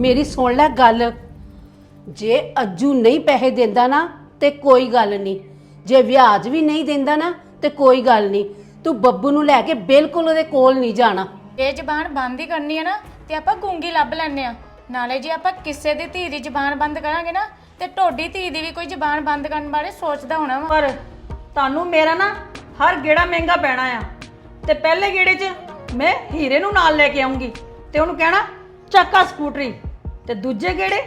ਮੇਰੀ ਸੁਣ ਲੈ ਗੱਲ। ਜੇ ਅੱਜੂ ਨਹੀਂ ਪੈਸੇ ਦਿੰਦਾ ਨਾ ਤੇ ਕੋਈ ਗੱਲ ਨਹੀਂ। ਜੇ ਵਿਆਜ ਵੀ ਨਹੀਂ ਦਿੰਦਾ ਨਾ ਤੇ ਕੋਈ ਗੱਲ ਨਹੀਂ। ਤੂੰ ਬੱਬੂ ਨੂੰ ਲੈ ਕੇ ਬਿਲਕੁਲ ਉਹਦੇ ਕੋਲ ਨਹੀਂ ਜਾਣਾ। ਇਹ ਜ਼ਬਾਨ ਬੰਦ ਹੀ ਕਰਨੀ ਹੈ ਨਾ ਤੇ ਆਪਾਂ ਗੂੰਗੀ ਲੱਭ ਲੈਣੇ ਆ ਨਾਲੇ ਜੇ ਆਪਾਂ ਕਿਸੇ ਦੀ ਧੀ ਦੀ ਜ਼ਬਾਨ ਬੰਦ ਕਰਾਂਗੇ ਨਾ ਤੇ ਢੋਡੀ ਧੀ ਦੀ ਵੀ ਕੋਈ ਜ਼ਬਾਨ ਬੰਦ ਕਰਨ ਬਾਰੇ ਸੋਚਦਾ ਹੋਣਾ ਵਾ। ਪਰ ਤੁਹਾਨੂੰ ਮੇਰਾ ਨਾ ਹਰ ਗੇੜਾ ਮਹਿੰਗਾ ਪੈਣਾ ਆ। ਤੇ ਪਹਿਲੇ ਗੇੜੇ 'ਚ ਮੈਂ ਹੀਰੇ ਨੂੰ ਨਾਲ ਲੈ ਕੇ ਆਉਂਗੀ ਤੇ ਉਹਨੂੰ ਕਹਿਣਾ ਚੱਕਾ ਸਕੂਟਰੀ। ਤੇ ਦੂਜੇ ਕਿਹੜੇ?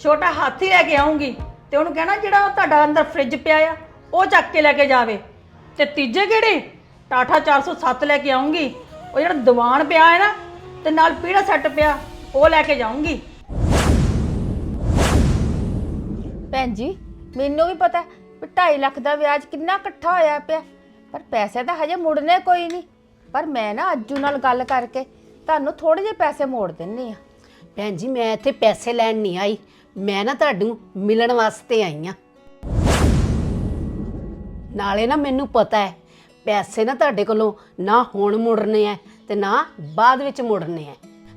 ਛੋਟਾ ਹਾਥੀ ਲੈ ਕੇ ਆਉਂਗੀ ਤੇ ਉਹਨੂੰ ਕਹਿਣਾ ਜਿਹੜਾ ਤੁਹਾਡਾ ਅੰਦਰ ਫ੍ਰਿਜ ਪਿਆ ਆ, ਉਹ ਚੱਕ ਕੇ ਲੈ ਕੇ ਜਾਵੇ। ਤੇ ਤੀਜੇ ਗੇੜੇ ਟਾਟਾ 407 ਲੈ ਕੇ ਆਉਂਗੀ ਉਹ ਜਿਹੜਾ ਦੀਵਾਨ ਪਿਆ ਹੈ ਨਾ, ਤੇ ਨਾਲ ਪੀੜਾ ਸੈੱਟ ਪਿਆ, ਉਹ ਲੈ ਕੇ ਜਾਉਂਗੀ ਭੈਣ ਜੀ, ਮੈਨੂੰ ਵੀ ਪਤਾ ਵੀ 2.5 ਲੱਖ ਦਾ ਵਿਆਜ ਕਿੰਨਾ ਇਕੱਠਾ ਹੋਇਆ ਪਿਆ, ਪਰ ਪੈਸੇ ਤਾਂ ਹਜੇ ਮੁੜਨੇ ਕੋਈ ਨਹੀਂ। ਪਰ ਮੈਂ ਨਾ ਅੱਜੂ ਨਾਲ ਗੱਲ ਕਰਕੇ ਤੁਹਾਨੂੰ ਥੋੜੇ ਜਿਹੇ ਪੈਸੇ ਮੋੜ ਦਿੰਨੀ ਆ। ਭੈਣ ਜੀ ਮੈਂ ਇੱਥੇ ਪੈਸੇ ਲੈਣ ਨਹੀਂ ਆਈ। ਮੈਂ ਨਾ ਤੁਹਾਨੂੰ ਮਿਲਣ ਵਾਸਤੇ ਆਈ ਆ। ਨਾਲੇ ਨਾ ਮੈਨੂੰ ਪਤਾ ਹੈ ਪੈਸੇ ਨਾ ਤੁਹਾਡੇ ਕੋਲੋਂ ਨਾ ਹੁਣ ਮੁੜਨੇ ਆ ਤੇ ਨਾ ਬਾਅਦ ਵਿੱਚ ਮੁੜਨੇ ਆ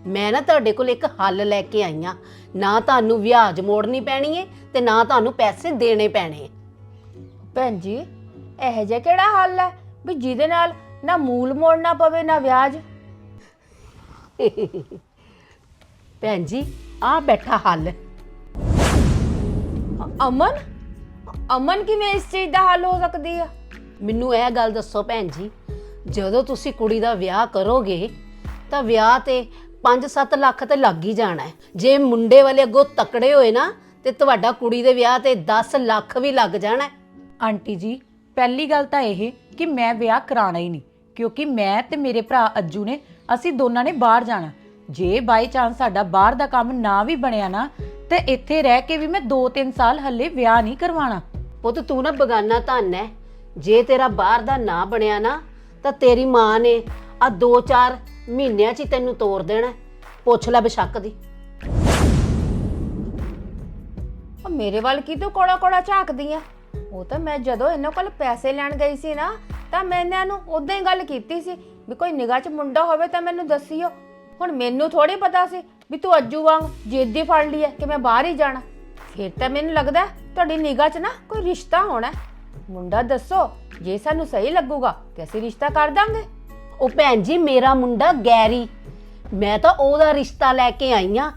ਮੈਂ ਨਾ ਤੁਹਾਡੇ ਕੋਲ ਇੱਕ ਹੱਲ ਲੈ ਕੇ ਆਈ ਆ। ਨਾ ਤੁਹਾਨੂੰ ਵਿਆਜ ਮੋੜਨੀ ਪੈਣੀ ਹੈ ਤੇ ਨਾ ਤੁਹਾਨੂੰ ਪੈਸੇ ਦੇਣੇ ਪੈਣੇ ਭੈਣ ਜੀ ਇਹ ਜਿਹਾ ਕਿਹੜਾ ਹੱਲ ਹੈ ਵੀ ਜਿਹਦੇ ਨਾਲ ਨਾ ਮੂਲ ਮੋੜਨਾ ਪਵੇ ਨਾ ਵਿਆਜ? ਭੈਣ ਜੀ ਆ ਬੈਠਾ ਹੱਲ। ਅ- ਅਮਨ? ਅਮਨ ਕਿਵੇਂ ਇਸ ਚੀਜ਼ ਦਾ ਹੱਲ ਹੋ ਸਕਦੀ ਆ? ਮੈਨੂੰ ਇਹ ਗੱਲ ਦੱਸੋ ਭੈਣ ਜੀ, ਜਦੋਂ ਤੁਸੀਂ ਕੁੜੀ ਦਾ ਵਿਆਹ ਕਰੋਗੇ, ਤਾਂ ਵਿਆਹ ਤੇ 5-7 ਲੱਖ ਤੇ ਲੱਗ ਹੀ ਜਾਣਾ ਹੈ। ਜੇ ਮੁੰਡੇ ਵਾਲੇ ਅੱਗੋਂ ਤਕੜੇ ਹੋਏ ਨਾ, ਤੇ ਤੁਹਾਡਾ ਕੁੜੀ ਦੇ ਵਿਆਹ ਤੇ 10 ਲੱਖ ਵੀ ਲੱਗ ਜਾਣਾ ਹੈ। ਆਂਟੀ ਜੀ, ਪਹਿਲੀ ਗੱਲ ਤਾਂ ਇਹ ਕਿ ਮੈਂ ਵਿਆਹ ਕਰਾਣਾ ਹੀ ਨਹੀਂ, ਕਿਉਂਕਿ ਮੈਂ ਤੇ ਮੇਰੇ ਭਰਾ ਅੱਜੂ ਨੇ, ਅਸੀਂ ਦੋਨਾਂ ਨੇ ਬਾਹਰ ਜਾਣਾ। ਜੇ ਬਾਈ ਚਾਂਸ ਸਾਡਾ ਬਾਹਰ ਦਾ ਕੰਮ ਨਾ ਵੀ ਬਣਿਆ ਨਾ ਤੇ ਇੱਥੇ ਰਹਿ ਕੇ ਵੀ ਮੈਂ 2-3 ਸਾਲ ਹੱਲੇ ਵਿਆਹ ਨਹੀਂ ਕਰਵਾਣਾ ਪੁੱਤ ਤੂੰ ਨਾ ਬਗਾਨਾ ਧਨ ਹੈ ਜੇ ਤੇਰਾ ਬਾਹਰ ਦਾ ਨਾ ਬਣਿਆ ਨਾ ਤਾਂ ਤੇਰੀ ਮਾਂ ਨੇ ਆ 2-4 ਮਹੀਨਿਆਂ 'ਚ ਹੀ ਤੈਨੂੰ ਤੋੜ ਦੇਣਾ। ਪੁੱਛ ਲੈ ਬਸ਼ੱਕ ਦੀ। ਉਹ ਮੇਰੇ ਵੱਲ ਕੀ ਤੂੰ ਕੋੜਾ ਕੋੜਾ ਝਾਕਦੀ ਆ ਉਹ ਤਾਂ ਮੈਂ ਜਦੋਂ ਇਹਨਾਂ ਕੋਲ ਪੈਸੇ ਲੈਣ ਗਈ ਸੀ ਨਾ ਤਾਂ ਮੈਂ ਇਹਨਾਂ ਨੂੰ ਉਦਾਂ ਹੀ ਗੱਲ ਕੀਤੀ ਸੀ ਵੀ ਕੋਈ ਨਿਗਾਹ 'ਚ ਮੁੰਡਾ ਹੋਵੇ ਤਾਂ ਮੈਨੂੰ ਦੱਸਿਓ। ਹੁਣ ਮੈਨੂੰ ਥੋੜੀ ਪਤਾ ਸੀ ਵੀ ਤੂੰ ਅੱਜੂ ਵਾਂਗ ਜਿੱਦੀ ਫੜ ਲਈ ਹੈ ਕਿ ਮੈਂ ਬਾਹਰ ਹੀ ਜਾਣਾ। ਫਿਰ ਤਾਂ ਮੈਨੂੰ ਲੱਗਦਾ ਤੁਹਾਡੀ ਨਿਗਾਹ 'ਚ ਨਾ ਕੋਈ ਰਿਸ਼ਤਾ ਹੋਣਾ ਮੁੰਡਾ ਦੱਸੋ, ਜੇ ਸਾਨੂੰ ਸਹੀ ਲੱਗੂਗਾ ਤੇ ਅਸੀਂ ਰਿਸ਼ਤਾ ਕਰ ਦਾਂਗੇ। ਉਹ ਭੈਣ ਜੀ, ਮੇਰਾ ਮੁੰਡਾ ਗੈਰੀ। ਮੈਂ ਤਾਂ ਉਹਦਾ ਰਿਸ਼ਤਾ ਲੈ ਕੇ ਆਈ ਆ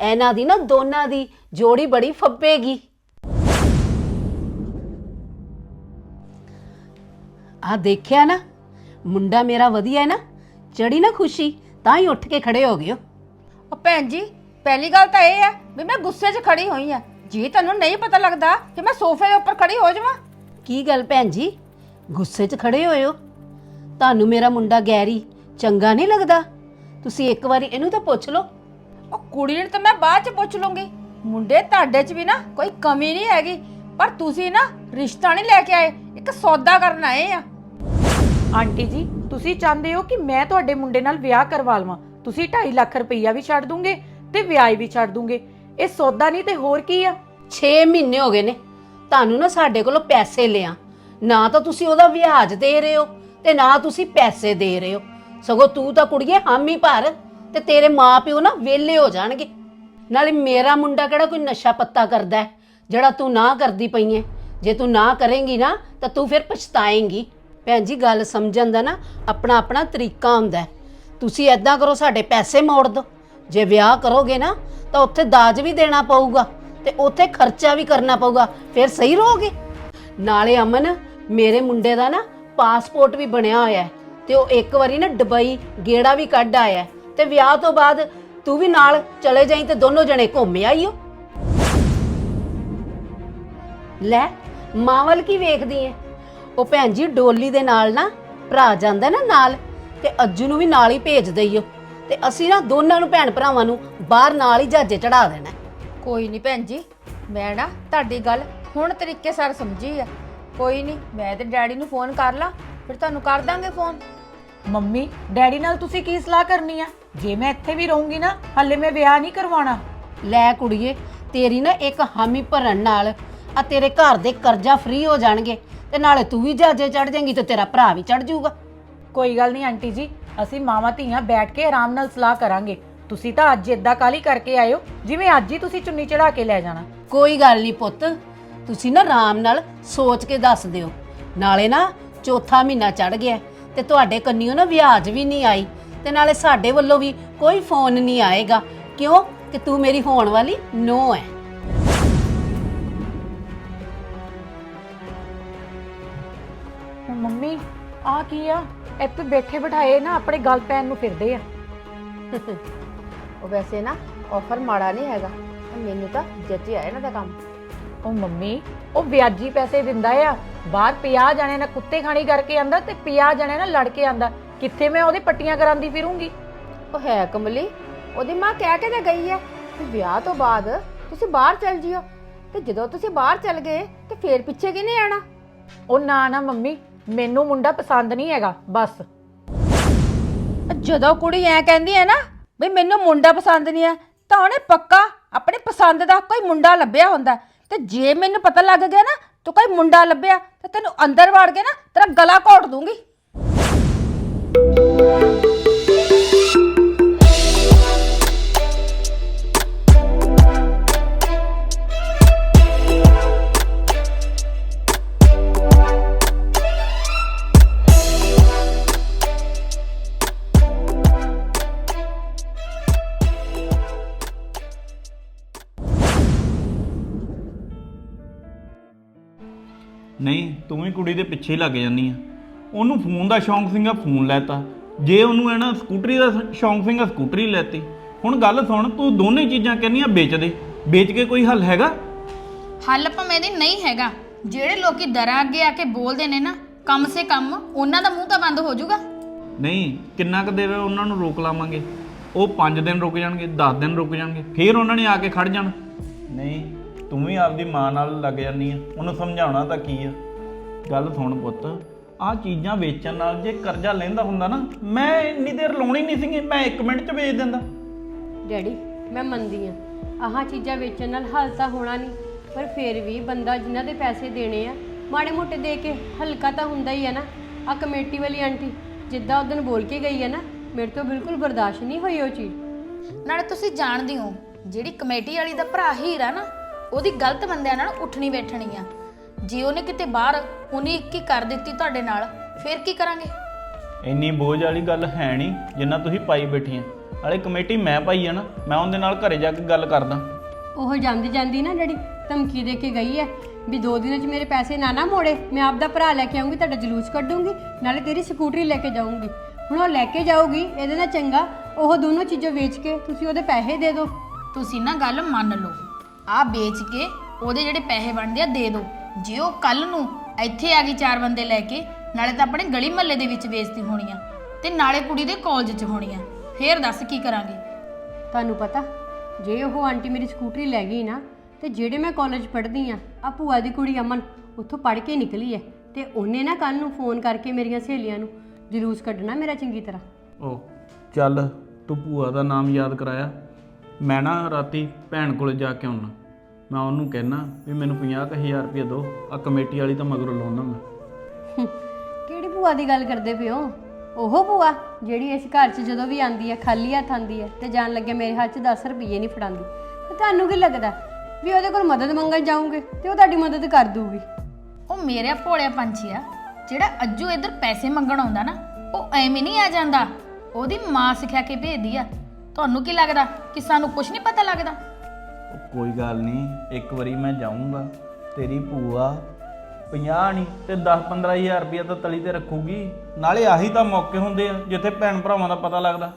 ਇਹਨਾਂ ਦੀ ਨਾ ਦੋਨਾਂ ਦੀ ਜੋੜੀ ਬੜੀ ਫੱਬੇਗੀ। ਆ ਦੇਖਿਆ ਨਾ, ਮੁੰਡਾ ਮੇਰਾ ਵਧੀਆ ਹੈ ਨਾ ਚੜੀ ਨਾ ਖੁਸ਼ੀ। ਤਾਂ ਹੀ ਉੱਠ ਕੇ ਖੜੇ ਹੋ ਗਏ ਹੋ। ਉਹ ਭੈਣ ਜੀ ਪਹਿਲੀ ਗੱਲ ਤਾਂ ਇਹ ਹੈ ਵੀ ਮੈਂ ਗੁੱਸੇ 'ਚ ਖੜੀ ਹੋਈ ਆ ਜੀ ਤੁਹਾਨੂੰ ਨਹੀਂ ਪਤਾ ਲੱਗਦਾ ਕਿ ਮੈਂ ਸੋਫੇ ਦੇ ਉੱਪਰ ਖੜੀ ਹੋ ਜਾਵਾਂ। ਕੀ ਗੱਲ ਭੈਣ ਜੀ? ਗੁੱਸੇ 'ਚ ਖੜੇ ਹੋਏ ਹੋ? ਤੁਹਾਨੂੰ ਮੇਰਾ ਮੁੰਡਾ ਗੈਰੀ ਚੰਗਾ ਨਹੀਂ ਲੱਗਦਾ? ਤੁਸੀਂ ਇੱਕ ਵਾਰੀ ਇਹਨੂੰ ਤਾਂ ਪੁੱਛ ਲਓ। ਉਹ ਕੁੜੀ ਨੂੰ ਤਾਂ ਮੈਂ ਬਾਅਦ 'ਚ ਪੁੱਛ ਲੂੰਗੀ। ਮੁੰਡੇ ਤੁਹਾਡੇ 'ਚ ਵੀ ਨਾ ਕੋਈ ਕਮੀ ਨਹੀਂ ਹੈਗੀ। ਪਰ ਤੁਸੀਂ ਨਾ ਰਿਸ਼ਤਾ ਨਹੀਂ ਲੈ ਕੇ ਆਏ। ਇੱਕ ਸੌਦਾ ਕਰਨ ਆਏ ਆ। ਆਂਟੀ ਜੀ ਤੁਸੀਂ ਚਾਹੁੰਦੇ ਹੋ ਕਿ ਮੈਂ ਤੁਹਾਡੇ ਮੁੰਡੇ ਨਾਲ ਵਿਆਹ ਕਰਵਾ ਲਵਾਂ ਤੁਸੀਂ 2.5 ਲੱਖ ਰੁਪਈਆ ਵੀ ਛੱਡ ਦੂੰਗੇ ਤੇ ਵਿਆਹ ਵੀ ਛੱਡ ਦੂੰਗੇ। ਇਹ ਸੌਦਾ ਨਹੀਂ ਤੇ ਹੋਰ ਕੀ ਆ? 6 ਮਹੀਨੇ ਹੋ ਗਏ ਨੇ। ਤੁਹਾਨੂੰ ਨਾ ਸਾਡੇ ਕੋਲੋਂ ਪੈਸੇ ਲਿਆ। ਨਾ ਤਾਂ ਤੁਸੀਂ ਉਹਦਾ ਵਿਆਜ ਦੇ ਰਹੇ ਹੋ ਤੇ ਨਾ ਤੁਸੀਂ ਪੈਸੇ ਦੇ ਰਹੇ ਹੋ। ਸਗੋਂ ਤੂੰ ਤਾਂ ਕੁੜੀਏ ਹਾਮੀ ਭਰ ਤੇ ਤੇਰੇ ਮਾਪਿਓ ਨਾ ਵਿਹਲੇ ਹੋ ਜਾਣਗੇ। ਨਾਲੇ ਮੇਰਾ ਮੁੰਡਾ ਕਿਹੜਾ ਕੋਈ ਨਸ਼ਾ ਪੱਤਾ ਕਰਦਾ ਹੈ, ਜਿਹੜਾ ਤੂੰ ਨਾ ਕਰਦੀ ਪਈ ਹੈ ਜੇ ਤੂੰ ਨਾ ਕਰੇਂਗੀ ਨਾ, ਤਾਂ ਤੂੰ ਫਿਰ ਪਛਤਾਏਂਗੀ। ਭੈਣ ਜੀ, ਗੱਲ ਸਮਝਣ ਦਾ ਨਾ ਆਪਣਾ ਆਪਣਾ ਤਰੀਕਾ ਹੁੰਦਾ ਹੈ। ਤੁਸੀਂ ਐਦਾਂ ਕਰੋ, ਸਾਡੇ ਪੈਸੇ ਮੋੜ ਦਿਓ। ਜੇ ਵਿਆਹ ਕਰੋਗੇ ਨਾ, ਤਾਂ ਉੱਥੇ ਦਾਜ ਵੀ ਦੇਣਾ ਪਊਗਾ ਤੇ ਉੱਥੇ ਖਰਚਾ ਵੀ ਕਰਨਾ ਪਊਗਾ, ਫਿਰ ਸਹੀ ਰਹੋਗੇ। ਨਾਲੇ ਅਮਨ, ਮੇਰੇ ਮੁੰਡੇ ਦਾ ਨਾ ਪਾਸਪੋਰਟ ਵੀ ਬਣਿਆ ਹੋਇਆ ਹੈ ਤੇ ਉਹ ਇੱਕ ਵਾਰੀ ਨਾ ਦੁਬਈ ਗੇੜਾ ਵੀ ਕੱਢ ਆਇਆ ਹੈ ਤੇ ਵਿਆਹ ਤੋਂ ਬਾਅਦ ਤੂੰ ਵੀ ਨਾਲ ਚਲੇ ਜਾਈਂ ਤੇ ਦੋਨੋਂ ਜਣੇ ਘੁੰਮ ਆਈਓ। ਲੈ ਵੱਲ ਕੀ ਵੇਖਦੀ ਐ? ਉਹ ਭੈਣ ਜੀ ਡੋਲੀ ਦੇ ਨਾਲ ਨਾ ਭਰਾ ਜਾਂਦਾ ਨਾ ਨਾਲ ਤੇ ਅੱਜੂ ਨੂੰ ਵੀ ਨਾਲ ਹੀ ਭੇਜ ਦਈਓ। ਤੇ ਅਸੀਂ ਨਾ ਦੋਨਾਂ ਨੂੰ ਭੈਣ ਭਰਾਵਾਂ ਨੂੰ ਬਾਹਰ ਨਾਲ ਹੀ ਜਹਾਜ਼ੇ ਚੜਾ ਦੇਣਾ। ਕੋਈ ਨਹੀਂ ਭੈਣ ਜੀ ਮੈਂ ਨਾ ਤੁਹਾਡੀ ਗੱਲ ਹੁਣ ਤਰੀਕੇ ਸਾਰ ਸਮਝੀ ਆ। ਕੋਈ ਨਹੀਂ ਮੈਂ ਤੇ ਡੈਡੀ ਨੂੰ ਫੋਨ ਕਰ ਲਾਂ ਫਿਰ ਤੁਹਾਨੂੰ ਕਰ ਦਾਂਗੇ ਫੋਨ। ਮੰਮੀ ਡੈਡੀ ਨਾਲ ਤੁਸੀਂ ਕੀ ਸਲਾਹ ਕਰਨੀ ਆ? ਜੇ ਮੈਂ ਇੱਥੇ ਵੀ ਰਹੂੰਗੀ ਨਾ ਹੱਲੇ ਮੈਂ ਵਿਆਹ ਨਹੀਂ ਕਰਵਾਉਣਾ। ਲੈ ਕੁੜੀਏ ਤੇਰੀ ਨਾ ਇੱਕ ਹਾਮੀ ਭਰਨ ਨਾਲ ਆ ਤੇਰੇ ਘਰ ਦੇ ਕਰਜ਼ਾ ਫ੍ਰੀ ਹੋ ਜਾਣਗੇ। ਤੇ ਨਾਲੇ ਤੂੰ ਵੀ ਜਹਾਜ਼ੇ ਚੜ ਜਾਏਂਗੀ ਤੇ ਤੇਰਾ ਭਰਾ ਵੀ ਚੜ ਜਾਊਗਾ। ਕੋਈ ਗੱਲ ਨਹੀਂ ਆਂਟੀ ਜੀ ਅਸੀਂ ਮਾਵਾਂ ਧੀਆਂ ਬੈਠ ਕੇ ਆਰਾਮ ਨਾਲ ਸਲਾਹ ਕਰਾਂਗੇ। ਤੁਸੀਂ ਤਾਂ ਅੱਜ ਇਦਾਂ ਕਾਲੀ ਕਰਕੇ ਆਇਓ ਜਿਵੇਂ ਅੱਜ ਹੀ ਤੁਸੀਂ ਚੁੰਨੀ ਚੜਾ ਕੇ ਲੈ ਜਾਣਾ। ਕੋਈ ਗੱਲ ਨਹੀਂ ਪੁੱਤ ਤੁਸੀਂ ਨਾ ਆਰਾਮ ਨਾਲ ਸੋਚ ਕੇ ਦੱਸ ਦਿਓ। ਨਾਲੇ ਨਾ ਚੌਥਾ ਮਹੀਨਾ ਚੜ ਗਿਆ ਤੇ ਤੁਹਾਡੇ ਕੰਨਿਓ ਨਾ ਵਿਆਜ ਵੀ ਨਹੀਂ ਆਈ ਤੇ ਨਾਲੇ ਸਾਡੇ ਵੱਲੋਂ ਵੀ ਕੋਈ ਫੋਨ ਨਹੀਂ ਆਏਗਾ। ਕਿਉਂ? ਕਿ ਤੂੰ ਮੇਰੀ ਹੋਣ ਵਾਲੀ ਨੋ ਹੈ। ਹੁਣ ਮੰਮੀ ਆ ਕੀ ਆ? ਇੱਥੇ ਬੈਠੇ ਬਿਠਾਏ ਨਾ ਆਪਣੇ ਗੱਲ ਪੈਣ ਨੂੰ ਫਿਰਦੇ ਆ। ਉਹ ਵੈਸੇ ਨਾ ਆਫਰ ਮਾੜਾ ਨਹੀਂ ਹੈਗਾ। ਮੈਨੂੰ ਤਾਂ ਜੱਜਿਆ ਇਹਨਾਂ ਦਾ ਕੰਮ। ਉਹ ਮੰਮੀ ਉਹ ਵਿਆਜੀ ਪੈਸੇ ਦਿੰਦਾ ਆ। ਬਾਹਰ 50 ਜਣੇ ਨਾਲ ਕੁੱਤੇ ਖਾਣੀ ਕਰਕੇ ਆਂਦਾ ਤੇ 50 ਜਣੇ ਨਾਲ ਲੜ ਕੇ ਆਂਦਾ। ਕਿੱਥੇ ਮੈਂ ਉਹਦੀ ਪੱਟੀਆਂ ਕਰਾਂਦੀ ਫਿਰੂੰਗੀ? ਉਹ ਹੈ ਕਮਲੀ ਉਹਦੀ ਮਾਂ ਕਹਿ ਕੇ ਤਾਂ ਗਈ ਹੈ ਕਿ ਵਿਆਹ ਤੋਂ ਬਾਅਦ ਤੁਸੀਂ ਬਾਹਰ ਚੱਲ ਜਿਓ। ਤੇ ਜਦੋਂ ਤੁਸੀਂ ਬਾਹਰ ਚੱਲ ਗਏ ਤੇ ਫੇਰ ਪਿੱਛੇ ਕਿਹਨੇ ਆਣਾ? ਉਹ ਨਾ ਨਾ ਮੰਮੀ ਮੈਨੂੰ ਮੁੰਡਾ ਪਸੰਦ ਨਹੀਂ ਹੈਗਾ, ਬਸ। ਜਦੋਂ ਕੁੜੀ ਐ ਕਹਿੰਦੀ ਹੈ ਨਾ, ਵੀ ਮੈਨੂੰ ਮੁੰਡਾ ਪਸੰਦ ਨਹੀਂ ਆ ਤਾਂ ਉਹਨੇ ਪੱਕਾ ਆਪਣੇ ਪਸੰਦ ਦਾ ਕੋਈ ਮੁੰਡਾ ਲੱਭਿਆ ਹੁੰਦਾ ਤੇ ਜੇ ਮੈਨੂੰ ਪਤਾ ਲੱਗ ਗਿਆ ਨਾ, ਤੂੰ ਕੋਈ ਮੁੰਡਾ ਲੱਭਿਆ, ਤੇ ਤੈਨੂੰ ਅੰਦਰ ਵਾੜ ਕੇ ਨਾ ਤੇਰਾ ਗਲਾ ਘੋਟ ਦੂੰਗੀ। ਨਹੀਂ ਤੂੰ ਵੀ ਕੁੜੀ ਦੇ ਪਿੱਛੇ ਹੀ ਲੱਗ ਜਾਂਦੀ ਆ। ਉਹਨੂੰ ਫੋਨ ਦਾ ਸ਼ੌਂਕ ਸੀਗਾ ਫੋਨ ਲੈਤਾ। ਜੇ ਉਹਨੂੰ ਨਾ ਸਕੂਟਰੀ ਦਾ ਸ਼ੌਂਕ ਸੀਗਾ ਸਕੂਟਰੀ ਲੈਤੀ। ਹੁਣ ਗੱਲ ਸੁਣ ਤੂੰ ਦੋਨੇ ਚੀਜ਼ਾਂ ਕਹਿੰਦੀਆਂ ਵੇਚ ਦੇ। ਵੇਚ ਕੇ ਕੋਈ ਹੱਲ ਹੈਗਾ? ਹੱਲ ਭਾਵੇਂ ਦੀ ਨਹੀਂ ਹੈਗਾ। ਜਿਹੜੇ ਲੋਕੀ ਦਰਾਂ ਅੱਗੇ ਆ ਕੇ ਬੋਲਦੇ ਨੇ ਨਾ ਕਮ ਸੇ ਕਮ ਉਹਨਾਂ ਦਾ ਮੂੰਹ ਤਾਂ ਬੰਦ ਹੋ ਜਾਊਗਾ। ਨਹੀਂ ਕਿੰਨਾ ਕੁ ਦੇਰ ਉਹਨਾਂ ਨੂੰ ਰੋਕ ਲਾਵਾਂਗੇ? ਉਹ 5 ਦਿਨ ਰੁਕ ਜਾਣਗੇ 10 ਦਿਨ ਰੁਕ ਜਾਣਗੇ ਫੇਰ ਉਹਨਾਂ ਨੇ ਆ ਕੇ ਖੜ ਜਾਣਾ। ਨਹੀਂ ਤੂੰ ਵੀ ਆਪਦੀ ਮਾਂ ਨਾਲ ਲੱਗ ਜਾਂਦੀ ਆ। ਉਹਨੂੰ ਸਮਝਾਉਣਾ ਤਾਂ ਕੀ ਆ? ਗੱਲ ਸੁਣ ਪੁੱਤ ਆਹ ਚੀਜ਼ਾਂ ਵੇਚਣ ਨਾਲ ਜੇ ਕਰਜ਼ਾ ਲੈਂਦਾ ਹੁੰਦਾ ਨਾ ਮੈਂ ਇੰਨੀ ਦੇਰ ਲਾਉਣੀ ਨਹੀਂ ਸੀਗੀ ਮੈਂ 1 ਮਿੰਟ 'ਚ ਵੇਚ ਦਿੰਦਾ। ਡੈਡੀ ਮੈਂ ਮੰਨਦੀ ਆ। ਆਹਾਂ ਚੀਜ਼ਾਂ ਵੇਚਣ ਨਾਲ ਹੱਲ ਤਾਂ ਹੋਣਾ ਨਹੀਂ ਪਰ ਫਿਰ ਵੀ ਬੰਦਾ ਜਿਨ੍ਹਾਂ ਦੇ ਪੈਸੇ ਦੇਣੇ ਆ ਮਾੜੇ ਮੋਟੇ ਦੇ ਕੇ ਹਲਕਾ ਤਾਂ ਹੁੰਦਾ ਹੀ ਆ ਨਾ। ਆ ਕਮੇਟੀ ਵਾਲੀ ਆਂਟੀ ਜਿੱਦਾਂ ਉਦੋਂ ਬੋਲ ਕੇ ਗਈ ਹੈ ਨਾ ਮੇਰੇ ਤੋਂ ਬਿਲਕੁਲ ਬਰਦਾਸ਼ਤ ਨਹੀਂ ਹੋਈ ਉਹ ਚੀਜ਼। ਨਾਲੇ ਤੁਸੀਂ ਜਾਣਦੇ ਹੋ ਜਿਹੜੀ ਕਮੇਟੀ ਵਾਲੀ ਦਾ ਭਰਾ ਹੀਰਾ ਨਾ ਉਹਦੀ ਗਲਤ ਬੰਦਿਆਂ ਨਾਲ ਉੱਠਣੀ ਬੈਠਣੀ ਆ। ਜੇ ਉਹਨੇ ਕਿਤੇ ਬਾਹਰ ਉਹਨੇ ਇੱਕ ਹੀ ਕਰ ਦਿੱਤੀ ਤੁਹਾਡੇ ਨਾਲ ਫੇਰ ਕੀ ਕਰਾਂਗੇ? ਇੰਨੀ ਬੋਝ ਵਾਲੀ ਗੱਲ ਹੈ ਨਹੀਂ ਜਿੰਨਾ ਤੁਸੀਂ ਪਾਈ ਬੈਠੀਆਂ ਨਾਲੇ ਕਮੇਟੀ ਮੈਂ ਪਾਈ ਆ ਨਾ ਮੈਂ ਉਹਦੇ ਨਾਲ ਘਰੇ ਜਾ ਕੇ ਗੱਲ ਕਰਦਾ। ਉਹ ਜਾਂਦੀ ਜਾਂਦੀ ਨਾ ਡੈਡੀ ਧਮਕੀ ਦੇ ਕੇ ਗਈ ਹੈ ਵੀ ਦੋ ਦਿਨਾਂ 'ਚ ਮੇਰੇ ਪੈਸੇ ਨਾ ਨਾ ਮੋੜੇ ਮੈਂ ਆਪਦਾ ਭਰਾ ਲੈ ਕੇ ਆਉਂਗੀ ਤੁਹਾਡਾ ਜਲੂਸ ਕੱਢੂੰਗੀ ਨਾਲੇ ਤੇਰੀ ਸਕੂਟਰੀ ਲੈ ਕੇ ਜਾਊਂਗੀ। ਹੁਣ ਉਹ ਲੈ ਕੇ ਜਾਊਗੀ ਇਹਦੇ ਨਾਲ ਚੰਗਾ ਉਹ ਦੋਨੋਂ ਚੀਜ਼ਾਂ ਵੇਚ ਕੇ ਤੁਸੀਂ ਉਹਦੇ ਪੈਸੇ ਦੇ ਦਿਓ। ਤੁਸੀਂ ਨਾ ਗੱਲ ਮੰਨ ਲਓ। ਆ ਵੇਚ ਕੇ ਉਹਦੇ ਜਿਹੜੇ ਪੈਸੇ ਬਣਦੇ ਆ ਦੇ ਦਿਓ ਜੇ ਉਹ ਕੱਲ ਨੂੰ ਇੱਥੇ ਆ ਗਈ ਚਾਰ ਬੰਦੇ ਲੈ ਕੇ ਨਾਲੇ ਤਾਂ ਆਪਣੇ ਗਲੀ ਮਹੱਲੇ ਦੇ ਵਿੱਚ ਵੇਚਦੀ ਹੋਣੀ ਆ ਤੇ ਨਾਲੇ ਕੁੜੀ ਦੇ ਕਾਲਜ 'ਚ ਹੋਣੀ ਆ। ਫੇਰ ਦੱਸ ਕੀ ਕਰਾਂਗੇ? ਤੁਹਾਨੂੰ ਪਤਾ ਜੇ ਉਹ ਆਂਟੀ ਮੇਰੀ ਸਕੂਟਰੀ ਲੈ ਗਈ ਨਾ ਤੇ ਜਿਹੜੇ ਮੈਂ ਕਾਲਜ ਪੜ੍ਹਦੀ ਆ ਆ ਭੂਆ ਦੀ ਕੁੜੀ ਅਮਨ ਉੱਥੋਂ ਪੜ੍ਹ ਕੇ ਨਿਕਲੀ ਹੈ ਤੇ ਉਹਨੇ ਨਾ ਕੱਲ ਨੂੰ ਫੋਨ ਕਰਕੇ ਮੇਰੀਆਂ ਸਹੇਲੀਆਂ ਨੂੰ ਜਲੂਸ ਕੱਢਣਾ ਮੇਰਾ ਚੰਗੀ ਤਰ੍ਹਾਂ। ਉਹ ਚੱਲ ਤੂੰ ਭੂਆ ਦਾ ਨਾਮ ਯਾਦ ਕਰਾਇਆ। ਮੈਂ ਨਾ ਰਾਤੀ ਭੈਣ ਕੋਲ ਜਾ ਕੇ ਆਉਣਾ ਮੈਂ ਉਹਨੂੰ ਕਹਿਣਾ ਵੀ ਮੈਨੂੰ 50000 ਰੁਪਏ ਦਿਓ ਆ ਕਮੇਟੀ ਵਾਲੀ ਤਾਂ ਮਗਰੋਂ ਲਾਉਣਾ ਮੈਂ। ਕਿਹੜੀ ਭੂਆ ਦੀ ਗੱਲ ਕਰਦੇ ਪਿਓ ਉਹ ਭੂਆ ਜਿਹੜੀ ਇਸ ਘਰ 'ਚ ਜਦੋਂ ਵੀ ਆਂਦੀ ਹੈ ਖਾਲੀ ਹੱਥ ਆਂਦੀ ਹੈ ਤੇ ਜਾਣ ਲੱਗਿਆ ਮੇਰੇ ਹੱਥ 'ਚ 10 ਰੁਪਏ ਨਹੀਂ ਫੜਾਉਂਦੀ ਤੇ ਤੁਹਾਨੂੰ ਕੀ ਲੱਗਦਾ ਵੀ ਉਹਦੇ ਕੋਲ ਮਦਦ ਮੰਗਣ ਜਾਓਗੇ ਤੇ ਉਹ ਤੁਹਾਡੀ ਮਦਦ ਕਰ ਦੂਗੀ ਉਹ ਮੇਰੇ ਭੋਲਿਆ ਪੰਛੀ ਆ ਜਿਹੜਾ ਅੱਜੂ ਇੱਧਰ ਪੈਸੇ ਮੰਗਣ ਆਉਂਦਾ ਨਾ ਉਹ ਐਵੇਂ ਨਹੀਂ ਆ ਜਾਂਦਾ। ਉਹਦੀ ਮਾਂ ਸਿਖਾ ਕੇ ਭੇਜਦੀ ਆ। ਤੁਹਾਨੂੰ ਕੀ ਲੱਗਦਾ? ਕਿ ਸਾਨੂੰ ਕੁਝ ਨਹੀਂ ਪਤਾ ਲੱਗਦਾ? ਉਹ ਕੋਈ ਗੱਲ ਨਹੀਂ ਇੱਕ ਵਾਰੀ ਮੈਂ ਜਾਊਂਗਾ। ਤੇਰੀ ਭੂਆ 50 ਨਹੀਂ ਤੇ 10 15000 ਰੁਪਏ ਤਾਂ ਤਲੀ ਤੇ ਰੱਖੂਗੀ। ਨਾਲੇ ਆਹੀ ਤਾਂ ਮੌਕੇ ਹੁੰਦੇ ਆ ਜਿੱਥੇ ਭੈਣ ਭਰਾਵਾਂ ਦਾ ਪਤਾ ਲੱਗਦਾ।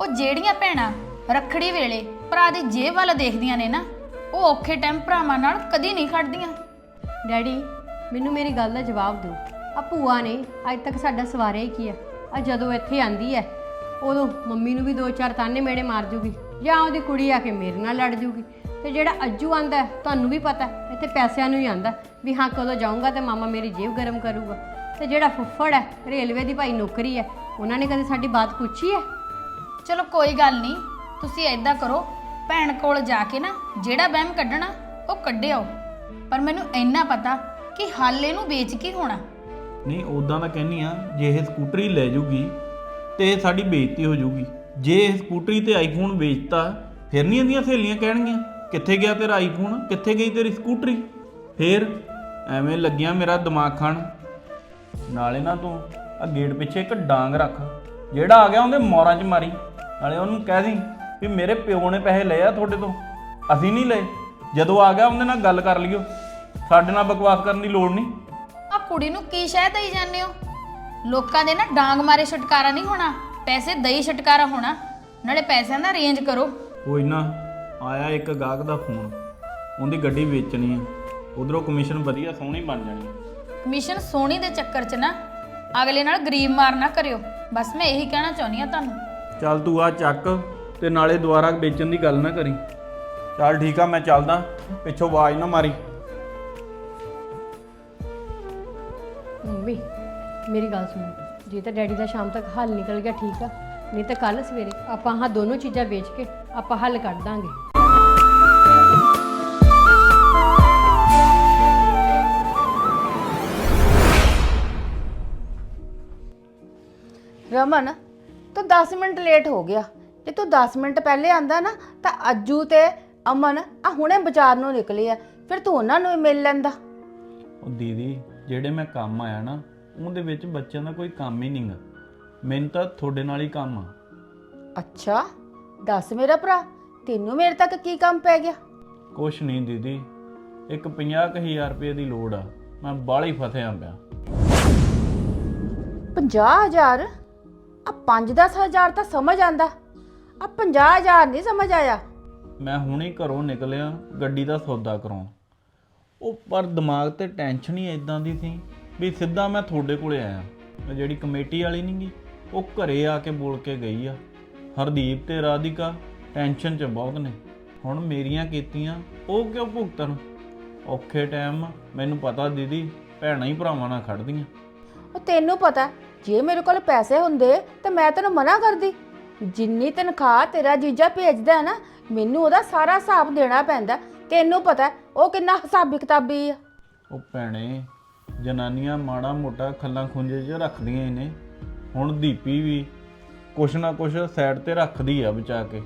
ਉਹ ਜਿਹੜੀਆਂ ਭੈਣਾਂ ਰੱਖੜੀ ਵੇਲੇ ਭਰਾ ਦੀ ਜੇਬ ਵੱਲ ਦੇਖਦੀਆਂ ਨੇ ਨਾ ਉਹ ਔਖੇ ਟਾਈਮ ਭਰਾਵਾਂ ਨਾਲ ਕਦੀ ਨਹੀਂ ਖੜਦੀਆਂ। ਡੈਡੀ ਮੈਨੂੰ ਮੇਰੀ ਗੱਲ ਦਾ ਜਵਾਬ ਦਿਓ। ਆ ਭੂਆ ਨੇ ਅੱਜ ਤੱਕ ਸਾਡਾ ਸਵਾਰਿਆ ਹੀ ਕੀ ਆ? ਆ ਜਦੋਂ ਇੱਥੇ ਆਂਦੀ ਹੈ ਉਦੋਂ ਮੰਮੀ ਨੂੰ ਵੀ ਦੋ ਚਾਰ ਤਾਨੇ ਮੇੜੇ ਮਾਰ ਜੂਗੀ ਜਾਂ ਉਹਦੀ ਕੁੜੀ ਆ ਕੇ ਮੇਰੇ ਨਾਲ ਲੜ ਜੂਗੀ। ਤੇ ਜਿਹੜਾ ਅੱਜੂ ਆਂਦਾ ਤੁਹਾਨੂੰ ਵੀ ਪਤਾ ਇੱਥੇ ਪੈਸਿਆਂ ਨੂੰ ਹੀ ਆਂਦਾ ਵੀ ਹਾਂ ਕਦੋਂ ਜਾਊਂਗਾ ਤੇ ਮਾਮਾ ਮੇਰੀ ਜੇਬ ਗਰਮ ਕਰੂਗਾ। ਤੇ ਜਿਹੜਾ ਫੁੱਫੜ ਹੈ ਰੇਲਵੇ ਦੀ ਭਾਈ ਨੌਕਰੀ ਹੈ ਉਹਨਾਂ ਨੇ ਕਦੇ ਸਾਡੀ ਬਾਤ ਪੁੱਛੀ ਹੈ? ਚਲੋ ਕੋਈ ਗੱਲ ਨਹੀਂ ਤੁਸੀਂ ਐਦਾਂ ਕਰੋ ਭੈਣ ਕੋਲ ਜਾ ਕੇ ਨਾ ਜਿਹੜਾ ਵਹਿਮ ਕੱਢਣਾ ਉਹ ਕੱਢਿਓ। ਪਰ ਮੈਨੂੰ ਇੰਨਾ ਪਤਾ ਕਿ ਹੱਲ ਇਹਨੂੰ ਵੇਚ ਕੇ ਹੋਣਾ। ਨਹੀਂ ਉਦਾਂ ਤਾਂ ਕਹਿੰਨੀ ਆ ਜੇ ਇਹ ਸਕੂਟਰੀ ਲੈ ਜੂਗੀ ਤੇ ਸਾਡੀ ਬੇਇੱਜ਼ਤੀ ਹੋ ਜਾਊਗੀ। ਜੇ ਸਕੂਟਰੀ ਤੇ ਆਈਫੋਨ ਵੇਚਤਾ, ਫਿਰ ਨਹੀਂ ਇਹਦੀਆਂ ਸਹੇਲੀਆਂ ਕਹਿਣਗੀਆਂ, ਕਿੱਥੇ ਗਿਆ ਤੇਰਾ ਆਈਫੋਨ ਕਿੱਥੇ ਗਈ ਤੇਰੀ ਸਕੂਟਰੀ? ਫਿਰ ਐਵੇਂ ਲੱਗਿਆ ਮੇਰਾ ਦਿਮਾਗ ਖਾਣ। ਨਾਲੇ ਨਾ ਤੂੰ ਆ ਗੇਟ ਪਿੱਛੇ ਇੱਕ ਡਾਂਗ ਰੱਖ, ਜਿਹੜਾ ਆ ਗਿਆ ਉਹਦੇ ਮੋਰਾਂ 'ਚ ਮਾਰੀ। ਨਾਲੇ ਉਹਨੂੰ ਕਹਿ ਦੀ ਵੀ ਮੇਰੇ ਪਿਓ ਨੇ ਪੈਸੇ ਲਏ ਆ ਤੁਹਾਡੇ ਤੋਂ, ਅਸੀਂ ਨਹੀਂ ਲਏ। ਜਦੋਂ ਆ ਗਿਆ ਉਹਦੇ ਨਾਲ ਗੱਲ ਕਰ ਲਿਓ। ਸਾਡੇ ਨਾਲ ਬਕਵਾਸ ਕਰਨ ਦੀ ਲੋੜ ਨਹੀਂ। ਆ ਕੁੜੀ ਨੂੰ ਕੀ ਸ਼ਹਿ ਦਈ ਜਾਂਦੇ ਹੋ? ਲੋਕਾਂ ਦੇ ਨਾ ਡਾਂਗ ਮਾਰੇ ਛਟਕਾਰਾ ਨਹੀਂ ਹੋਣਾ ਪੈਸੇ ਦਈ ਛਟਕਾਰਾ ਹੋਣਾ ਨਾਲੇ ਪੈਸਿਆਂ ਦਾ ਰੇਂਜ ਕਰੋ। ਕੋਈ ਨਾ ਆਇਆ ਇੱਕ ਗਾਹਕ ਦਾ ਫੋਨ ਉਹਦੀ ਗੱਡੀ ਵੇਚਣੀ ਆ ਉਧਰੋਂ ਕਮਿਸ਼ਨ ਵਧੀਆ ਸੋਹਣੀ ਬਣ ਜਾਣੀ। ਕਮਿਸ਼ਨ ਸੋਹਣੀ ਦੇ ਚੱਕਰ 'ਚ ਨਾ ਅਗਲੇ ਨਾਲ ਗਰੀਬ ਮਾਰ ਨਾ ਕਰਿਓ ਬਸ ਮੈਂ ਇਹੀ ਕਹਿਣਾ ਚਾਹੁੰਦੀ ਆ ਤੁਹਾਨੂੰ। ਚੱਲ ਤੂੰ ਆ ਚੱਕ ਤੇ ਨਾਲੇ ਦੁਬਾਰਾ ਵੇਚਣ ਦੀ ਗੱਲ ਨਾ ਕਰੀ। ਚੱਲ ਠੀਕ ਆ ਮੈਂ ਚੱਲਦਾ ਪਿੱਛੋਂ ਆਵਾਜ਼ ਨਾ ਮਾਰੀ। ਮੇਰੀ ਗੱਲ ਸੁਣੋ। ਜੇ ਤਾਂ ਡੈਡੀ ਦਾ ਸ਼ਾਮ ਤੱਕ ਹੱਲ ਨਿਕਲ ਗਿਆ ਠੀਕ ਆ। ਨਹੀਂ ਤਾਂ ਕੱਲ ਸਵੇਰੇ ਆਪਾਂ ਆਹ ਦੋਨੋਂ ਚੀਜ਼ਾਂ ਵੇਚ ਕੇ ਆਪਾਂ ਹੱਲ ਕੱਢ ਦਾਂਗੇ। ਰਮਨ ਤੂੰ 10 ਮਿੰਟ ਲੇਟ ਹੋ ਗਿਆ। ਜੇ ਤੂੰ 10 ਮਿੰਟ ਪਹਿਲੇ ਆਂਦਾ ਨਾ ਤਾਂ ਅੱਜੂ ਤੇ ਅਮਨ ਆ ਹੁਣੇ ਬਾਜ਼ਾਰ ਨੂੰ ਨਿਕਲੇ ਆ। ਫਿਰ ਤੂੰ ਉਹਨਾਂ ਨੂੰ ਹੀ ਮਿਲ ਲੈਂਦਾ। ਉਹ ਦੀਦੀ ਜਿਹੜੇ ਮੈਂ ਕੰਮ ਆਇਆ ਨਾ ਉਹਦੇ ਵਿੱਚ ਬੱਚਿਆਂ ਦਾ ਕੋਈ ਕੰਮ ਹੀ ਨਹੀਂਗਾ ਮੈਨੂੰ ਤਾਂ ਤੁਹਾਡੇ ਨਾਲ ਹੀ ਕੰਮ ਆ। ਅੱਛਾ ਦੱਸ ਮੇਰਾ ਭਰਾ ਤੈਨੂੰ ਮੇਰੇ ਤੱਕ ਕੀ ਕੰਮ ਪੈ ਗਿਆ? ਕੁਛ ਨਹੀਂ ਦੀਦੀ ਇੱਕ 50000 ਰੁਪਏ ਦੀ ਲੋੜ ਆ। ਮੈਂ ਬਾਹਲੀ ਫਸਿਆ ਪਿਆ। 50000 ਆ 5-10000 ਤਾਂ ਸਮਝ ਆਂਦਾ ਆ 50000 ਨਹੀਂ ਸਮਝ ਆਇਆ। ਮੈਂ ਹੁਣੇ ਘਰੋਂ ਨਿਕਲਿਆ ਗੱਡੀ ਦਾ ਸੌਦਾ ਕਰਾਉਣ। ਉਹ ਪਰ ਦਿਮਾਗ ਤੇ ਟੈਨਸ਼ਨ ਹੀ ਇਦਾਂ ਦੀ ਸੀ। ਵੀ ਸਿੱਧਾ ਮੈਂ ਤੁਹਾਡੇ ਕੋਲੇ ਆਇਆ। ਉਹ ਜਿਹੜੀ ਕਮੇਟੀ ਵਾਲੀ ਨਹੀਂਗੀ ਉਹ ਘਰੇ ਆ ਕੇ ਬੋਲ ਕੇ ਗਈ ਆ। ਹਰਦੀਪ ਤੇ ਰਾਧਿਕਾ ਟੈਨਸ਼ਨ 'ਚ ਬਹੁਤ ਨੇ। ਹੁਣ ਮੇਰੀਆਂ ਕੀਤੀਆਂ ਉਹ ਕਿਉਂ ਭੁਗਤਣ? ਔਖੇ ਟਾਈਮ ਮੈਨੂੰ ਪਤਾ ਦੀਦੀ ਭੈਣਾਂ ਹੀ ਭਰਾਵਾਂ ਨਾਲ ਖੜਦੀਆਂ। ਉਹ ਤੈਨੂੰ ਪਤਾ ਜੇ ਮੇਰੇ ਕੋਲ ਪੈਸੇ ਹੁੰਦੇ ਤਾਂ ਮੈਂ ਤੈਨੂੰ ਮਨਾ ਕਰਦੀ। ਜਿੰਨੀ ਤਨਖਾਹ ਤੇਰਾ ਜੀਜਾ ਭੇਜਦਾ ਹੈ ਨਾ ਮੈਨੂੰ ਉਹਦਾ ਸਾਰਾ ਹਿਸਾਬ ਦੇਣਾ ਪੈਂਦਾ। ਤੈਨੂੰ ਪਤਾ ਉਹ ਕਿੰਨਾ ਹਿਸਾਬੀ ਕਿਤਾਬੀ ਆ। ਉਹ ਭੈਣੇ ਜਨਾਨੀਆਂ ਮਾੜਾ ਮੋਟਾ ਖੱਲਾਂ ਖੁੰਝੇ 'ਚ ਰੱਖਦੀਆਂ ਹੀ ਨੇ। ਹੁਣ ਦੀਪੀ ਵੀ ਕੁਛ ਨਾ ਕੁਛ ਸਾਈਡ ਤੇ ਰੱਖਦੀ ਆ ਬਚਾ ਕੇ।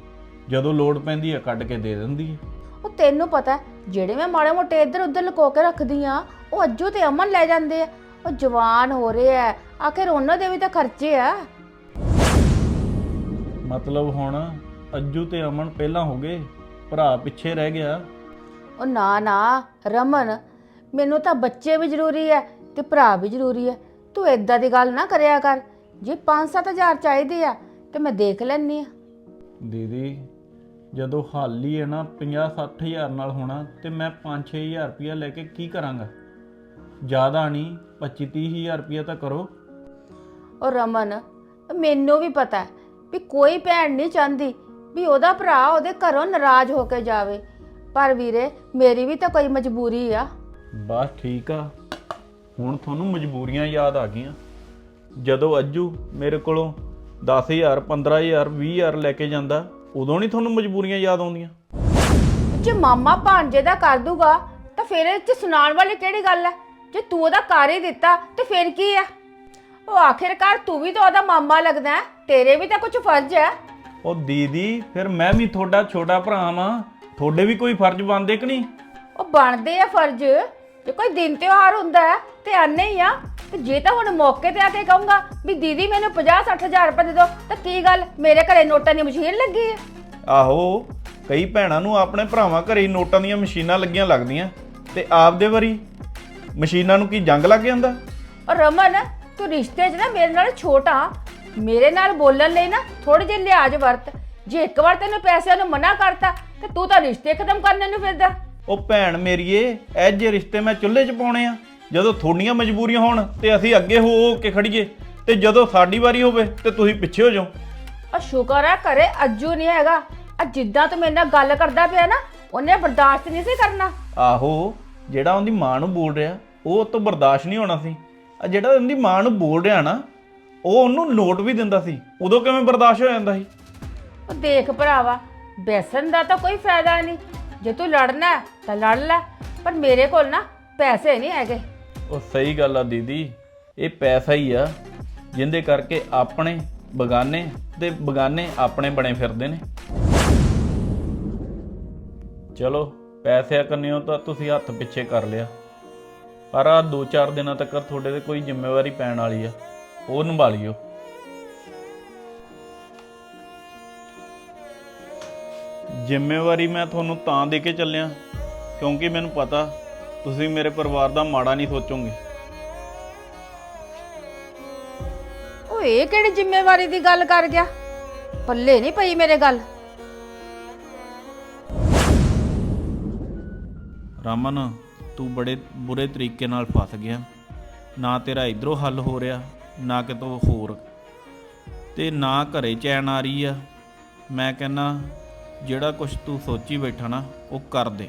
ਜਦੋਂ ਲੋੜ ਪੈਂਦੀ ਆ ਕੱਢ ਕੇ ਦੇ ਦਿੰਦੀ ਆ। ਉਹ ਤੈਨੂੰ ਪਤਾ ਜਿਹੜੇ ਮੈਂ ਮਾੜੇ ਮੋਟੇ ਇੱਧਰ ਉੱਧਰ ਲੁਕੋ ਕੇ ਰੱਖਦੀ ਆ ਉਹ ਅੱਜੂ ਤੇ ਅਮਨ ਲੈ ਜਾਂਦੇ ਆ। ਉਹ ਜਵਾਨ ਹੋ ਰਹੇ ਆ ਆਖਿਰ ਉਹਨਾਂ ਦੇ ਵੀ ਤਾਂ ਖਰਚੇ ਆ। ਮਤਲਬ ਹੁਣ ਅੱਜੂ ਤੇ ਅਮਨ ਪਹਿਲਾਂ ਹੋ ਗਏ ਭਰਾ ਪਿੱਛੇ ਰਹਿ ਗਿਆ। ਉਹ ਨਾ ਨਾ ਰਮਨ ਮੈਨੂੰ ਤਾਂ ਬੱਚੇ ਵੀ ਜ਼ਰੂਰੀ ਐ ਤੇ ਭਰਾ ਵੀ ਜ਼ਰੂਰੀ ਐ। ਤੂੰ ਏਦਾਂ ਦੀ ਗੱਲ ਨਾ ਕਰਿਆ ਕਰ। ਜੇ 5-7000 ਚਾਹੀਦੇ ਆ ਤੇ ਮੈਂ ਦੇਖ ਲੈਣੀ ਆ। ਦੀਦੀ ਜਦੋਂ ਹੱਲ ਹੀ ਹੈ ਨਾ 50-60000 ਨਾਲ ਹੋਣਾ ਤੇ ਮੈਂ 5-6000 ਰੁਪਇਆ ਲੈ ਕੇ ਕੀ ਕਰਾਂਗਾ? ਜ਼ਿਆਦਾ ਨਹੀਂ 25-30000 ਰੁਪਇਆ ਤਾਂ ਕਰੋ। ਉਹ ਰਮਨ ਮੈਨੂੰ ਵੀ ਪਤਾ ਹੈ ਵੀ ਕੋਈ ਭੈਣ ਨਹੀਂ ਚਾਹੁੰਦੀ ਵੀ ਉਹਦਾ ਭਰਾ ਉਹਦੇ ਘਰੋਂ ਨਾਰਾਜ਼ ਹੋ ਕੇ ਜਾਵੇ। ਪਰ ਵੀਰੇ ਮੇਰੀ ਵੀ ਤਾਂ ਕੋਈ ਮਜਬੂਰੀ ਆ। ਬਸ ਠੀਕ ਆ। ਹੁਣ ਤੁਹਾਨੂੰ ਮਜਬੂਰੀਆਂ ਯਾਦ ਆ ਗਈਆਂ। ਜਦੋਂ ਅੱਜੂ ਮੇਰੇ ਕੋਲੋਂ 10000 15000 20000 ਲੈ ਕੇ ਜਾਂਦਾ ਉਦੋਂ ਨਹੀਂ ਤੁਹਾਨੂੰ ਮਜਬੂਰੀਆਂ ਯਾਦ ਆਉਂਦੀਆਂ। ਜੇ ਮਾਮਾ ਭਾਂਜੇ ਦਾ ਕਰ ਦੂਗਾ ਤਾਂ ਫਿਰ ਇਹ ਚ ਸੁਣਾਉਣ ਵਾਲੀ ਕਿਹੜੀ ਗੱਲ ਹੈ ਜੇ ਤੂੰ ਉਹਦਾ ਕਰ ਹੀ ਦਿੱਤਾ ਤੇ ਫਿਰ ਕੀ ਆ? ਉਹ ਆਖਿਰਕਾਰ ਤੂੰ ਵੀ ਤਾਂ ਉਹਦਾ ਮਾਮਾ ਲੱਗਦਾ ਹੈ ਤੇਰੇ ਵੀ ਤਾਂ ਕੁਝ ਫਰਜ਼ ਹੈ। ਉਹ ਦੀਦੀ ਫਿਰ ਮੈਂ ਵੀ ਤੁਹਾਡਾ ਛੋਟਾ ਭਰਾ ਵਾਂ। ਤੁਹਾਡੇ ਵੀ ਕੋਈ ਫਰਜ਼ ਬਣਦੇ ਕਿ ਨਹੀਂ? ਉਹ ਬਣਦੇ ਆ ਫਰਜ਼। ਜੇ ਕੋਈ ਦਿਨ ਤਿਉਹਾਰ ਹੁੰਦਾ ਹੈ ਤੇ ਆਨੇ ਹੀ ਆ। ਤੇ ਜੇ ਤਾਂ ਹੁਣ ਮੌਕੇ ਤੇ ਆ ਕੇ ਕਹੂੰਗਾ ਵੀ ਦੀਦੀ ਮੈਨੂੰ 50 60000 ਰੁਪਏ ਦੇ ਦਿਓ ਤਾਂ ਕੀ ਗੱਲ? ਮੇਰੇ ਘਰੇ ਨੋਟਾਂ ਦੀ ਮਸ਼ੀਨ ਲੱਗੀ ਹੈ। ਆਹੋ ਕਈ ਭੈਣਾਂ ਨੂੰ ਆਪਣੇ ਭਰਾਵਾਂ ਘਰੇ ਨੋਟਾਂ ਦੀਆਂ ਮਸ਼ੀਨਾਂ ਲੱਗੀਆਂ ਲੱਗਦੀਆਂ ਤੇ ਆਪਦੇ ਵਾਰੀ ਮਸ਼ੀਨਾਂ ਨੂੰ ਕੀ ਜੰਗ ਲੱਗ ਜਾਂਦਾ? ਔਰ ਰਮਨ ਤੂੰ ਰਿਸ਼ਤੇ 'ਚ ਨਾ ਮੇਰੇ ਨਾਲ ਛੋਟਾ। ਮੇਰੇ ਨਾਲ ਬੋਲਣ ਲਈ ਨਾ ਥੋੜੀ ਜਿਹੀ ਲਿਹਾਜ਼ ਵਰਤ। ਜੇ ਇੱਕ ਵਾਰ ਤੈਨੂੰ ਪੈਸਿਆਂ ਨੂੰ ਮਨਾ ਕਰਤਾ ਤੇ ਤੂੰ ਤਾਂ ਰਿਸ਼ਤੇ ਖਤਮ ਕਰਨ ਨੂੰ ਫਿਰਦਾ। ਉਹ ਭੈਣ ਮੇਰੀਏ ਇਹ ਜੇ ਰਿਸ਼ਤੇ ਮੈਂ ਚੁੱਲ੍ਹੇ 'ਚ ਪਾਉਣੇ ਆ ਜਦੋਂ ਤੁਹਾਡੀਆਂ ਮਜਬੂਰੀਆਂ ਹੋਣ ਤੇ ਅਸੀਂ ਅੱਗੇ ਹੋ ਹੋ ਕੇ ਖੜੀਏ ਤੇ ਜਦੋਂ ਸਾਡੀ ਵਾਰੀ ਹੋਵੇ ਤੇ ਤੁਸੀਂ ਪਿੱਛੇ ਹੋ ਜਾਓ। ਆ ਸ਼ੁਕਰ ਹੈ ਘਰੇ ਅੱਜੂ ਨਹੀਂ ਹੈਗਾ। ਆ ਜਿੱਦਾਂ ਤੂੰ ਮੇਰੇ ਨਾਲ ਗੱਲ ਕਰਦਾ ਪਿਆ ਨਾ ਉਹਨੇ ਬਰਦਾਸ਼ਤ ਨਹੀਂ ਸੀ ਕਰਨਾ। ਆਹੋ ਜਿਹੜਾ ਉਹਦੀ ਮਾਂ ਨੂੰ ਬੋਲ ਰਿਹਾ ਉਹ ਤੋਂ ਬਰਦਾਸ਼ਤ ਨਹੀਂ ਹੋਣਾ ਸੀ। ਆ ਜਿਹੜਾ ਉਹਦੀ ਮਾਂ ਨੂੰ ਬੋਲ ਰਿਹਾ ਨਾ ਉਹ ਉਹਨੂੰ ਨੋਟ ਵੀ ਦਿੰਦਾ ਸੀ ਉਦੋਂ ਕਿਵੇਂ ਬਰਦਾਸ਼ਤ ਹੋ ਜਾਂਦਾ ਸੀ? ਉਹ ਦੇਖ ਭਰਾਵਾ ਬੈਸਣ ਦਾ ਤਾਂ ਕੋਈ ਫਾਇਦਾ ਨਹੀਂ। ਜੇ ਤੂੰ ਲੜਨਾ ਹੈ ਤਾਂ ਲੜ ਲੈ, ਪਰ ਮੇਰੇ ਕੋਲ ਨਾ ਪੈਸੇ ਨਹੀਂ ਹੈਗੇ। ਉਹ ਸਹੀ ਗੱਲ ਆ ਦੀਦੀ, ਇਹ ਪੈਸਾ ਹੀ ਆ, ਜਿੰਦੇ ਕਰਕੇ ਆਪਣੇ ਬਗਾਨੇ ਤੇ ਬਗਾਨੇ ਆਪਣੇ ਬਣੇ ਫਿਰਦੇ ਨੇ। ਚਲੋ, ਪੈਸਿਆਂ ਕੰਨਿਓ ਤਾਂ ਤੁਸੀਂ ਹੱਥ ਪਿੱਛੇ ਕਰ ਲਿਆ, ਪਰ ਆ 2-4 ਦਿਨਾਂ ਤੱਕ ਤੁਹਾਡੇ ਤੇ ਕੋਈ ਜ਼ਿੰਮੇਵਾਰੀ ਪੈਣ ਵਾਲੀ ਆ, ਉਹ ਨਿਭਾਲਿਓ। ਜ਼ਿੰਮੇਵਾਰੀ ਮੈਂ ਤੁਹਾਨੂੰ ਤਾਂ ਦੇ ਕੇ ਚੱਲਿਆ। ਕਿਉਂਕਿ ਮੈਨੂੰ ਪਤਾ ਤੁਸੀਂ ਮੇਰੇ ਪਰਿਵਾਰ ਦਾ ਮਾੜਾ ਨਹੀਂ ਸੋਚੋਗੇ। ਉਹ ਇਹ ਕਿਹੜੀ ਜ਼ਿੰਮੇਵਾਰੀ ਦੀ ਗੱਲ ਕਰ ਗਿਆ? ਪੱਲੇ ਨਹੀਂ ਪਈ ਮੇਰੇ ਗੱਲ। ਰਮਨ ਤੂੰ ਬੜੇ ਬੁਰੇ ਤਰੀਕੇ ਨਾਲ ਫਸ ਗਿਆ। ਨਾ ਤੇਰਾ ਇਧਰੋਂ ਹੱਲ ਹੋ ਰਿਹਾ ਨਾ ਕਿਤੋਂ ਹੋਰ। ਤੇ ਨਾ ਘਰੇ ਚੈਨ ਆ ਰਹੀ ਆ। ਮੈਂ ਕਹਿੰਨਾ ਜਿਹੜਾ ਕੁਝ ਤੂੰ ਸੋਚੀ ਬੈਠਾ ਨਾ ਉਹ ਕਰ ਦੇ।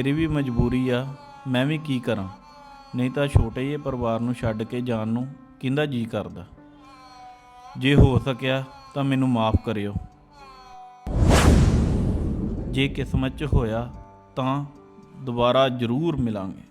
ਮੇਰੀ ਵੀ ਮਜਬੂਰੀ ਆ, ਮੈਂ ਵੀ ਕੀ ਕਰਾਂ? ਨਹੀਂ ਤਾਂ ਛੋਟੇ ਜਿਹੇ ਪਰਿਵਾਰ ਨੂੰ ਛੱਡ ਕੇ ਜਾਣ ਨੂੰ ਕਿੰਦਾ ਜੀ ਕਰਦਾ? ਜੇ ਹੋ ਸਕਿਆ ਤਾਂ ਮੈਨੂੰ ਮਾਫ ਕਰਿਓ। ਜੇ ਕਿਸਮਤ 'ਚ ਹੋਇਆ ਤਾਂ ਦੁਬਾਰਾ ਜ਼ਰੂਰ ਮਿਲਾਂਗੇ।